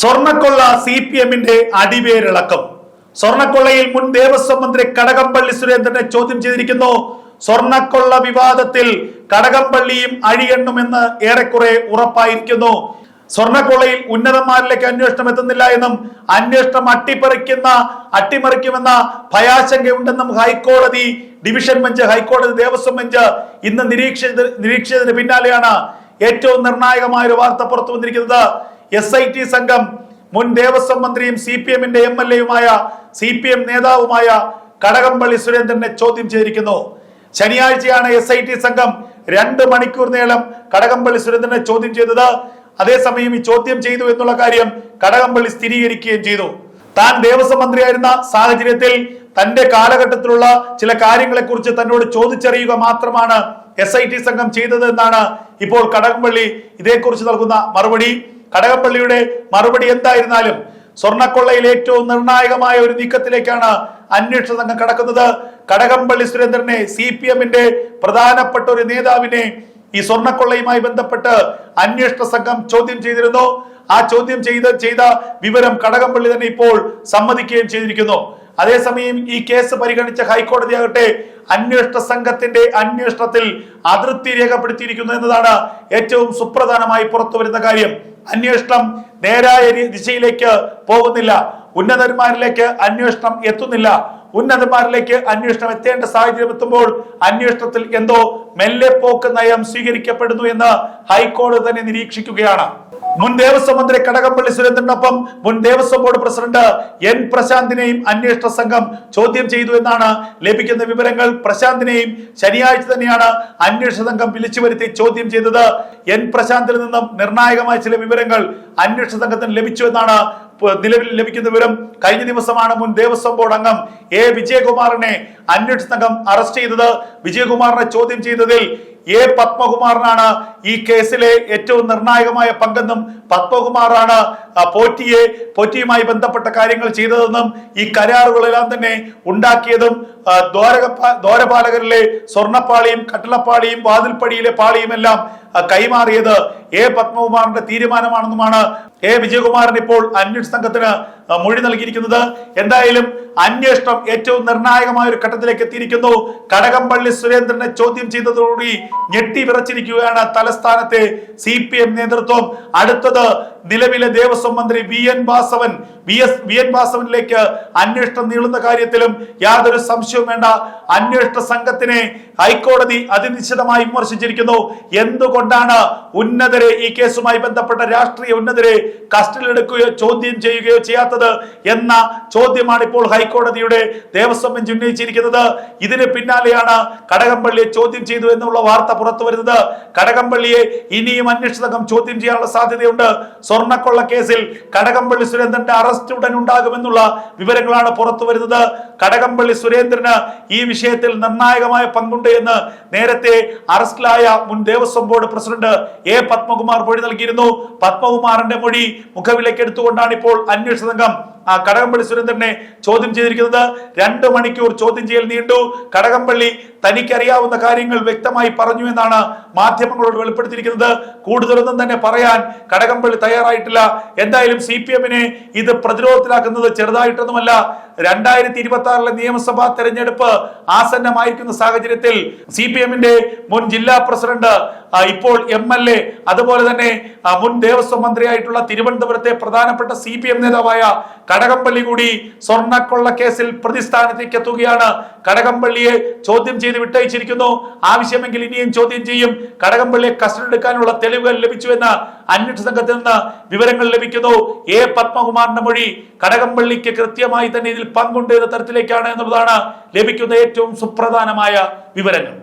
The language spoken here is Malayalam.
സ്വർണക്കൊള്ള സി പി എമ്മിന്റെ അടിവേരിളക്കം. സ്വർണക്കൊള്ളയിൽ മുൻ ദേവസ്വം മന്ത്രി കടകംപള്ളി സുരേന്ദ്രനെ ചോദ്യം ചെയ്തിരിക്കുന്നു. സ്വർണക്കൊള്ള വിവാദത്തിൽ കടകംപള്ളിയും അഴിയണ്ണുമെന്ന് ഏറെക്കുറെ ഉറപ്പായിരിക്കുന്നു. സ്വർണക്കൊള്ളയിൽ ഉന്നതന്മാരിലേക്ക് അന്വേഷണം എത്തുന്നില്ല എന്നും അന്വേഷണം അട്ടിപ്പറിക്കുന്ന അട്ടിമറിക്കുമെന്ന ഭയാശങ്കയുണ്ടെന്നും ഹൈക്കോടതി ഡിവിഷൻ ബെഞ്ച് ഹൈക്കോടതി ദേവസ്വം ബെഞ്ച് ഇന്ന് നിരീക്ഷിച്ചത് നിരീക്ഷിച്ചതിന് പിന്നാലെയാണ് ഏറ്റവും നിർണായകമായ ഒരു വാർത്ത പുറത്തു വന്നിരിക്കുന്നത്. എസ് ഐ ടി സംഘം മുൻ ദേവസ്വം മന്ത്രിയും സി പി എമ്മിന്റെ എം എൽ എയുമായ സി പി എം നേതാവുമായ കടകംപള്ളി സുരേന്ദ്രനെ ചോദ്യം ചെയ്തിരിക്കുന്നു. ശനിയാഴ്ചയാണ് എസ് ഐ ടി സംഘം രണ്ട് മണിക്കൂർ നീളം കടകംപള്ളി സുരേന്ദ്രനെ ചോദ്യം ചെയ്തത്. അതേസമയം ഈ ചോദ്യം ചെയ്തു എന്നുള്ള കാര്യം കടകംപള്ളി സ്ഥിരീകരിക്കുകയും ചെയ്തു. താൻ ദേവസ്വം മന്ത്രിയായിരുന്ന സാഹചര്യത്തിൽ തന്റെ കാലഘട്ടത്തിലുള്ള ചില കാര്യങ്ങളെ കുറിച്ച് തന്നോട് ചോദിച്ചറിയുക മാത്രമാണ് എസ് ഐ ടി സംഘം ചെയ്തതെന്നാണ് ഇപ്പോൾ കടകംപള്ളി ഇതേക്കുറിച്ച് നൽകുന്ന മറുപടി. കടകംപള്ളിയുടെ മറുപടി എന്തായിരുന്നാലും സ്വർണക്കൊള്ളയിൽ ഏറ്റവും നിർണായകമായ ഒരു നീക്കത്തിലേക്കാണ് അന്വേഷണ സംഘം കടക്കുന്നത്. കടകംപള്ളി സുരേന്ദ്രനെ സി പി എമ്മിന്റെ പ്രധാനപ്പെട്ട ഒരു നേതാവിനെ ഈ സ്വർണക്കൊള്ളയുമായി ബന്ധപ്പെട്ട് അന്വേഷണ സംഘം ചോദ്യം ചെയ്തിരുന്നു. ആ ചോദ്യം ചെയ്ത ചെയ്ത വിവരം കടകംപള്ളി തന്നെ ഇപ്പോൾ സമ്മതിക്കുകയും ചെയ്തിരിക്കുന്നു. അതേസമയം ഈ കേസ് പരിഗണിച്ച ഹൈക്കോടതി ആകട്ടെ അന്വേഷണ സംഘത്തിന്റെ അന്വേഷണത്തിൽ അതൃപ്തി രേഖപ്പെടുത്തിയിരിക്കുന്നു എന്നതാണ് ഏറ്റവും സുപ്രധാനമായി പുറത്തു വരുന്ന കാര്യം. അന്വേഷണം നേരായ ദിശയിലേക്ക് പോകുന്നില്ല. ഉന്നതന്മാരിലേക്ക് അന്വേഷണം എത്തുന്നില്ല. ഉന്നതന്മാരിലേക്ക് അന്വേഷണം എത്തേണ്ട സാഹചര്യം എത്തുമ്പോൾ അന്വേഷണത്തിൽ എന്തോ മെല്ലെ പോക്ക് നയം സ്വീകരിക്കപ്പെടുന്നു എന്ന് ഹൈക്കോടതി തന്നെ നിരീക്ഷിക്കുകയാണ്. മുൻ ദേവസ്വം മന്ത്രി കടകംപള്ളി സുരേന്ദ്രനൊപ്പം മുൻ ദേവസ്വം ബോർഡ് പ്രസിഡന്റ് എൻ പ്രശാന്തിനെയും അന്വേഷണ സംഘം ചോദ്യം ചെയ്തു എന്നാണ് ലഭിക്കുന്ന വിവരങ്ങൾ. പ്രശാന്തിനെയും ശനിയാഴ്ച തന്നെയാണ് അന്വേഷണ സംഘം വിളിച്ചു വരുത്തി ചോദ്യം ചെയ്തത്. എൻ പ്രശാന്തിൽ നിന്നും നിർണായകമായ ചില വിവരങ്ങൾ അന്വേഷണ സംഘത്തിന് ലഭിച്ചു എന്നാണ് നിലവിൽ ലഭിക്കുന്ന വിവരം. കഴിഞ്ഞ ദിവസമാണ് മുൻ ദേവസ്വം ബോർഡ് അംഗം എ വിജയകുമാറിനെ അന്വേഷണ സംഘം അറസ്റ്റ് ചെയ്തത്. വിജയകുമാറിനെ ചോദ്യം ചെയ്തതിൽ എ പത്മകുമാറിനാണ് ഈ കേസിലെ ഏറ്റവും നിർണായകമായ പങ്കെന്നും പത്മകുമാറാണ് പോറ്റിയെ പോറ്റിയുമായി ബന്ധപ്പെട്ട കാര്യങ്ങൾ ചെയ്തതെന്നും ഈ കരാറുകളെല്ലാം തന്നെ ഉണ്ടാക്കിയതും ദ്വാരക ദ്വാരപാലകരിലെ സ്വർണപ്പാളിയും കട്ടിളപ്പാളിയും വാതിൽപ്പടിയിലെ പാളിയുമെല്ലാം കൈമാറിയത് എ പത്മകുമാറിന്റെ തീരുമാനമാണെന്നുമാണ് എ വിജയകുമാറിന് ഇപ്പോൾ അന്വേഷണ സംഘത്തിന് മൊഴി നൽകിയിരിക്കുന്നത് എന്തായാലും അന്വേഷണം ഏറ്റവും നിർണായകമായ ഒരു ഘട്ടത്തിലേക്ക് എത്തിയിരിക്കുന്നു. കടകംപള്ളി സുരേന്ദ്രനെ ചോദ്യം ചെയ്തതോടുകൂടി ഞെട്ടി വിറച്ചിരിക്കുകയാണ് തലസ്ഥാനത്തെ സി നേതൃത്വം. അടുത്തത് നിലവിലെ ദേവസ്വം മന്ത്രി V N Vasavan V S V N വാസവനിലേക്ക് അന്വേഷണം നീളുന്ന കാര്യത്തിലും യാതൊരു സംശയവും വേണ്ട. അന്വേഷണ സംഘത്തിനെ ഹൈക്കോടതി അതിനിശ്ചിതമായി വിമർശിച്ചിരിക്കുന്നു. എന്തുകൊണ്ടാണ് ഉന്നതരെ ഈ കേസുമായി ബന്ധപ്പെട്ട രാഷ്ട്രീയ ഉന്നതരെ കസ്റ്റഡിയിലെടുക്കുകയോ ചോദ്യം ചെയ്യുകയോ ചെയ്യാത്തത് എന്ന ചോദ്യമാണ് ഇപ്പോൾ ഹൈക്കോടതിയുടെ ദേവസ്വം ബെഞ്ച് ഉന്നയിച്ചിരിക്കുന്നത്. ഇതിന് പിന്നാലെയാണ് കടകംപള്ളിയെ ചോദ്യം ചെയ്തു എന്നുള്ള വാർത്ത പുറത്തു വരുന്നത് കടകംപള്ളിയെ ഇനിയും അന്വേഷണ സംഘം ചോദ്യം ചെയ്യാനുള്ള സാധ്യതയുണ്ട്. സ്വർണക്കൊള്ള കേസിൽ കടകംപള്ളി സുരേന്ദ്രന്റെ അറസ്റ്റ് ഉടൻ ഉണ്ടാകുമെന്നുള്ള വിവരങ്ങളാണ് പുറത്തു വരുന്നത്. കടകംപള്ളി സുരേന്ദ്രന് ഈ വിഷയത്തിൽ നിർണായകമായ പങ്കുണ്ട് എന്ന് നേരത്തെ അറസ്റ്റിലായ മുൻ ദേവസ്വം ബോർഡ് പ്രസിഡന്റ് എ പത്മകുമാർ മൊഴി നൽകിയിരുന്നു. പത്മകുമാറിന്റെ മൊഴി മുഖവിലേക്ക് എടുത്തുകൊണ്ടാണ് ഇപ്പോൾ അന്വേഷണ സംഘം ആ കടകംപള്ളി സുരേന്ദ്രനെ ചോദ്യം ചെയ്തിരിക്കുന്നത്. രണ്ട് മണിക്കൂർ ചോദ്യം ചെയ്യൽ നീണ്ടു. കടകംപള്ളി തനിക്കറിയാവുന്ന കാര്യങ്ങൾ വ്യക്തമായി പറഞ്ഞു എന്നാണ് മാധ്യമങ്ങളോട് വെളിപ്പെടുത്തിയിരിക്കുന്നത്. കൂടുതലൊന്നും തന്നെ പറയാൻ കടകംപള്ളി തയ്യാറായിട്ടില്ല. എന്തായാലും സി പി എമ്മിനെ ഇത് പ്രതിരോധത്തിലാക്കുന്നത് ചെറുതായിട്ടൊന്നുമല്ല. രണ്ടായിരത്തി ഇരുപത്തി ആറിലെ നിയമസഭാ തെരഞ്ഞെടുപ്പ് ആസന്നമായിരിക്കുന്ന സാഹചര്യത്തിൽ സി പി എമ്മിന്റെ മുൻ ജില്ലാ പ്രസിഡന്റ് ഇപ്പോൾ എം എൽ എ അതുപോലെ തന്നെ മുൻ ദേവസ്വം മന്ത്രിയായിട്ടുള്ള തിരുവനന്തപുരത്തെ പ്രധാനപ്പെട്ട സി പി എം നേതാവായ കടകംപള്ളി കൂടി സ്വർണക്കൊള്ള കേസിൽ പ്രതിസ്ഥാനത്തേക്ക് എത്തുകയാണ്. കടകംപള്ളിയെ ചോദ്യം ചെയ്ത് വിട്ടയച്ചിരിക്കുന്നു. ആവശ്യമെങ്കിൽ ഇനിയും ചോദ്യം ചെയ്യും. കടകംപള്ളിയെ കസ്റ്റഡി എടുക്കാനുള്ള തെളിവുകൾ ലഭിച്ചു എന്ന് അന്വേഷണ സംഘത്തിൽ നിന്ന് വിവരങ്ങൾ ലഭിക്കുന്നു. എ പത്മകുമാറിന്റെ മൊഴി കടകംപള്ളിക്ക് കൃത്യമായി തന്നെ ഇതിൽ പങ്കുണ്ട് എന്ന തരത്തിലേക്കാണ് എന്നുള്ളതാണ് ലഭിക്കുന്ന ഏറ്റവും സുപ്രധാനമായ വിവരങ്ങൾ.